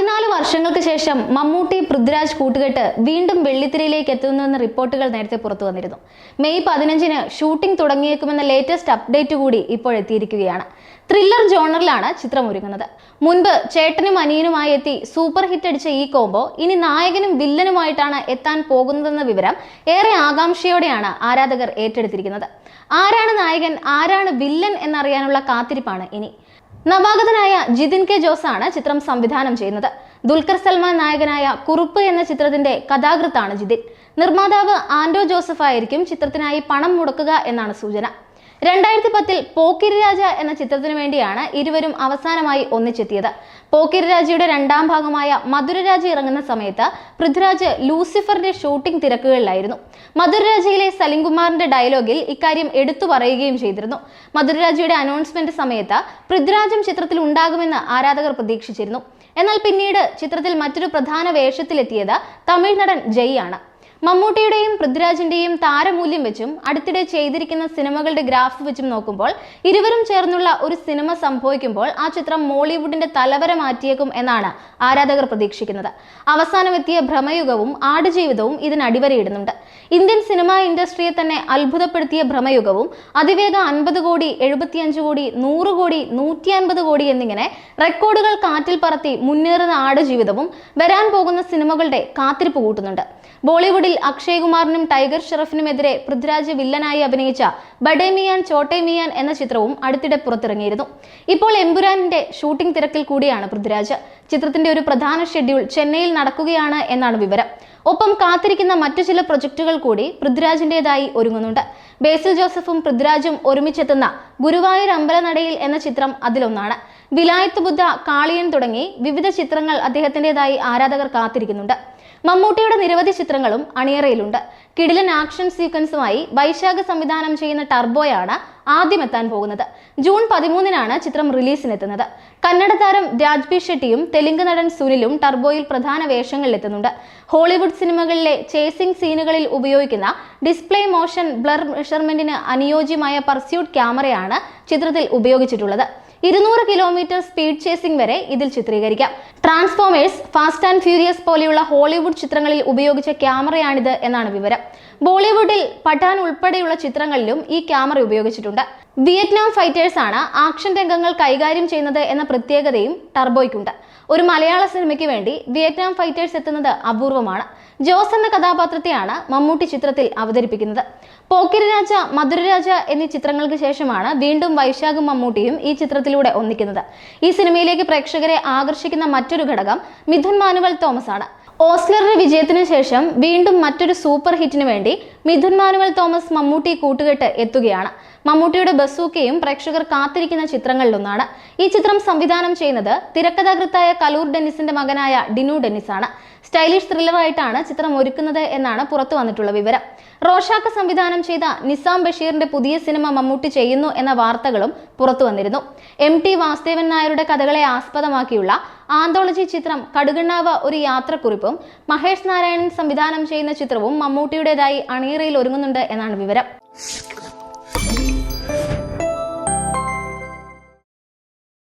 പതിനാല് വർഷങ്ങൾക്ക് ശേഷം മമ്മൂട്ടി പൃഥ്വിരാജ് കൂട്ടുകെട്ട് വീണ്ടും വെള്ളിത്തിരയിലേക്ക് എത്തുന്നുവെന്ന റിപ്പോർട്ടുകൾ നേരത്തെ പുറത്തു വന്നിരുന്നു. മെയ് പതിനഞ്ചിന് ഷൂട്ടിംഗ് തുടങ്ങിയേക്കുമെന്ന ലേറ്റസ്റ്റ് അപ്ഡേറ്റ് കൂടി ഇപ്പോൾ എത്തിയിരിക്കുകയാണ്. ത്രില്ലർ ജോണറിലാണ് ചിത്രം ഒരുങ്ങുന്നത്. മുൻപ് ചേട്ടനും അനിയനുമായി എത്തി സൂപ്പർ ഹിറ്റ് അടിച്ച ഈ കോംബോ ഇനി നായകനും വില്ലനുമായിട്ടാണ് എത്താൻ പോകുന്നതെന്ന വിവരം ഏറെ ആകാംക്ഷയോടെയാണ് ആരാധകർ ഏറ്റെടുത്തിരിക്കുന്നത്. ആരാണ് നായകൻ ആരാണ് വില്ലൻ എന്നറിയാനുള്ള കാത്തിരിപ്പാണ് ഇനി. നവാഗതനായ ജിതിൻ കെ ജോസാണ് ചിത്രം സംവിധാനം ചെയ്യുന്നത്. ദുൽഖർ സൽമാൻ നായകനായ കുറുപ്പ് എന്ന ചിത്രത്തിന്റെ കഥാകൃത്താണ് ജിതിൻ. നിർമ്മാതാവ് ആൻഡോ ജോസഫ് ആയിരിക്കും ചിത്രത്തിനായി പണം മുടക്കുക എന്നാണ് സൂചന. രണ്ടായിരത്തി പത്തിൽ പോക്കിരി രാജ എന്ന ചിത്രത്തിനു വേണ്ടിയാണ് ഇരുവരും അവസാനമായി ഒന്നിച്ചെത്തിയത്. പോക്കിരി രാജയുടെ രണ്ടാം ഭാഗമായ മധുരരാജ ഇറങ്ങുന്ന സമയത്ത് പൃഥ്വിരാജ് ലൂസിഫറിന്റെ ഷൂട്ടിംഗ് തിരക്കുകളിലായിരുന്നു. മധുരരാജയിലെ സലിംകുമാറിന്റെ ഡയലോഗിൽ ഇക്കാര്യം എടുത്തു പറയുകയും ചെയ്തിരുന്നു. മധുരരാജയുടെ അനൗൺസ്മെന്റ് സമയത്ത് പൃഥ്വിരാജും ചിത്രത്തിൽ ഉണ്ടാകുമെന്ന് ആരാധകർ പ്രതീക്ഷിച്ചിരുന്നു. എന്നാൽ പിന്നീട് ചിത്രത്തിൽ മറ്റൊരു പ്രധാന വേഷത്തിലെത്തിയത് തമിഴ് നടൻ ജയ് ആണ്. മമ്മൂട്ടിയുടെയും പൃഥ്വിരാജിന്റെയും താരമൂല്യം വെച്ചും അടുത്തിടെ ചെയ്തിരിക്കുന്ന സിനിമകളുടെ ഗ്രാഫ് വെച്ചും നോക്കുമ്പോൾ ഇരുവരും ചേർന്നുള്ള ഒരു സിനിമ സംഭവിക്കുമ്പോൾ ആ ചിത്രം മോളിവുഡിന്റെ തലവര മാറ്റിയേക്കും എന്നാണ് ആരാധകർ പ്രതീക്ഷിക്കുന്നത്. അവസാനമെത്തിയ ഭ്രമയുഗവും ആടുജീവിതവും ഇതിന് അടിവരയിടുന്നുണ്ട്. ഇന്ത്യൻ സിനിമാ ഇൻഡസ്ട്രിയെ തന്നെ അത്ഭുതപ്പെടുത്തിയ ഭ്രമയുഗവും അതിവേഗ അൻപത് കോടി എഴുപത്തിയഞ്ച് കോടി നൂറ് കോടി നൂറ്റി അൻപത് കോടി എന്നിങ്ങനെ റെക്കോർഡുകൾ കാറ്റിൽ പറത്തി മുന്നേറുന്ന ആടുജീവിതവും വരാൻ പോകുന്ന സിനിമകളുടെ കാത്തിരിപ്പ് കൂട്ടുന്നുണ്ട്. ബോളിവുഡിൽ അക്ഷയ് കുമാറിനും ടൈഗർ ഷെറഫിനുമെതിരെ പൃഥ്വിരാജ് വില്ലനായി അഭിനയിച്ച ബഡേ മിയാൻ മിയാൻ എന്ന ചിത്രവും അടുത്തിടെ പുറത്തിറങ്ങിയിരുന്നു. ഇപ്പോൾ എമ്പുരാനിന്റെ ഷൂട്ടിംഗ് തിരക്കിൽ കൂടിയാണ് പൃഥ്വിരാജ്. ചിത്രത്തിന്റെ ഒരു പ്രധാന ഷെഡ്യൂൾ ചെന്നൈയിൽ നടക്കുകയാണ് എന്നാണ് വിവരം. ഒപ്പം കാത്തിരിക്കുന്ന മറ്റു ചില പ്രൊജക്ടുകൾ കൂടി പൃഥ്വിരാജിന്റേതായി ഒരുങ്ങുന്നുണ്ട്. ബേസിൽ ജോസഫും പൃഥ്വിരാജും ഒരുമിച്ചെത്തുന്ന ഗുരുവായൂർ അമ്പലനടയിൽ എന്ന ചിത്രം അതിലൊന്നാണ്. വിലായത്ത് ബുദ്ധ കാളിയൻ തുടങ്ങി വിവിധ ചിത്രങ്ങൾ അദ്ദേഹത്തിന്റെതായി ആരാധകർ കാത്തിരിക്കുന്നുണ്ട്. മമ്മൂട്ടിയുടെ നിരവധി ചിത്രങ്ങളും അണിയറയിലുണ്ട്. കിടിലൻ ആക്ഷൻ സീക്വൻസുമായി വൈശാഖ സംവിധാനം ചെയ്യുന്ന ടർബോയാണ് ആദ്യം എത്താൻ പോകുന്നത്. ജൂൺ പതിമൂന്നിനാണ് ചിത്രം റിലീസിനെത്തുന്നത്. കന്നഡ താരം രാജ്ബി ഷെട്ടിയും തെലുങ്ക് നടൻ സുനിലും ടർബോയിൽ പ്രധാന വേഷങ്ങളിലെത്തുന്നുണ്ട്. ഹോളിവുഡ് സിനിമകളിലെ ചേസിംഗ് സീനുകളിൽ ഉപയോഗിക്കുന്ന ഡിസ്പ്ലേ മോഷൻ ബ്ലർ മെഷർമെന്റിന് അനുയോജ്യമായ പർസ്യൂട്ട് ക്യാമറയാണ് ചിത്രത്തിൽ ഉപയോഗിച്ചിട്ടുള്ളത്. ഇരുന്നൂറ് കിലോമീറ്റർ സ്പീഡ് ചേസിംഗ് വരെ ഇതിൽ ചിത്രീകരിക്കാം. ട്രാൻസ്ഫോമേഴ്സ് ഫാസ്റ്റ് ആൻഡ് ഫ്യൂരിയസ് പോലെയുള്ള ഹോളിവുഡ് ചിത്രങ്ങളിൽ ഉപയോഗിച്ച ക്യാമറയാണിത് എന്നാണ് വിവരം. ബോളിവുഡിൽ പഠാൻ ഉൾപ്പെടെയുള്ള ചിത്രങ്ങളിലും ഈ ക്യാമറ ഉപയോഗിച്ചിട്ടുണ്ട്. വിയറ്റ്നാം ഫൈറ്റേഴ്സ് ആണ് ആക്ഷൻ രംഗങ്ങൾ കൈകാര്യം ചെയ്യുന്നത് എന്ന പ്രത്യേകതയും ടർബോയ്ക്കുണ്ട്. ഒരു മലയാള സിനിമയ്ക്ക് വേണ്ടി വിയറ്റ്നാം ഫൈറ്റേഴ്സ് എത്തുന്നത് അപൂർവമാണ്. ജോസ് എന്ന കഥാപാത്രത്തെയാണ് മമ്മൂട്ടി ചിത്രത്തിൽ അവതരിപ്പിക്കുന്നത്. പോക്കിരി രാജ മധുരരാജ എന്നീ ചിത്രങ്ങൾക്ക് ശേഷമാണ് വീണ്ടും വൈശാഖും മമ്മൂട്ടിയും ഈ ചിത്രത്തിലൂടെ ഒന്നിക്കുന്നത്. ഈ സിനിമയിലേക്ക് പ്രേക്ഷകരെ ആകർഷിക്കുന്ന മറ്റൊരു ഘടകം മിഥുൻ മാനുവൽ തോമസ് ആണ് ഓസ്ലറുടെ വിജയത്തിന് ശേഷം വീണ്ടും മറ്റൊരു സൂപ്പർ ഹിറ്റിന് വേണ്ടി മിഥുൻ മാനുവൽ തോമസ് മമ്മൂട്ടി കൂട്ടുകെട്ട് എത്തുകയാണ്. മമ്മൂട്ടിയുടെ ബസൂക്കയും പ്രേക്ഷകർ കാത്തിരിക്കുന്ന ചിത്രങ്ങളിലൊന്നാണ്. ഈ ചിത്രം സംവിധാനം ചെയ്യുന്നത് തിരക്കഥാകൃത്തായ കലൂർ ഡെന്നിസിന്റെ മകനായ ഡിനു ഡെന്നിസ് ആണ് സ്റ്റൈലിഷ് ത്രില്ലറായിട്ടാണ് ചിത്രം ഒരുക്കുന്നത് എന്നാണ് പുറത്തു വന്നിട്ടുള്ള വിവരം. റോഷാക്ക് സംവിധാനം ചെയ്ത നിസാം ബഷീറിന്റെ പുതിയ സിനിമ മമ്മൂട്ടി ചെയ്യുന്നു എന്ന വാർത്തകളും പുറത്തു വന്നിരുന്നു. എം ടി വാസുദേവൻ നായരുടെ കഥകളെ ആസ്പദമാക്കിയുള്ള ആന്തോളജി ചിത്രം കടുകണ്ണാവ് ഒരു യാത്രക്കുറിപ്പും മഹേഷ് നാരായണൻ സംവിധാനം ചെയ്യുന്ന ചിത്രവും മമ്മൂട്ടിയുടേതായി അണിയറയിൽ ഒരുങ്ങുന്നുണ്ട് എന്നാണ് വിവരം.